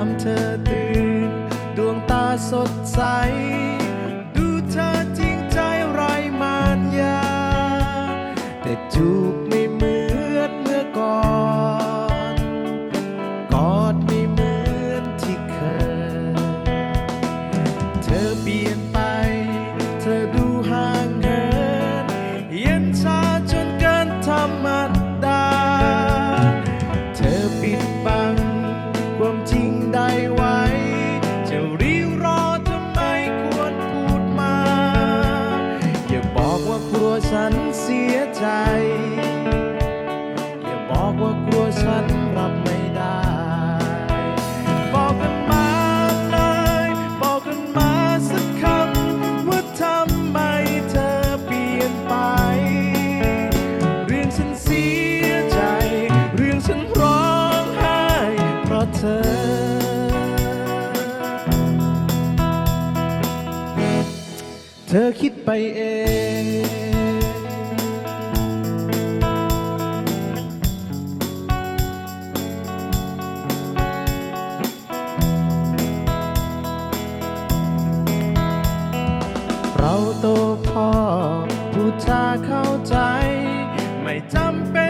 ามเธอตื่น ดวงตาสดใส ดูเธอจริงใจไรมานยาแต่จูบ ไว้ จะรีรอทำไมควรพูดมา อย่าบอกว่ากลัวฉันเสียใจ เธอคิดไปเอง เราโตพอพูดจาเข้าใจ ไม่จำเป็น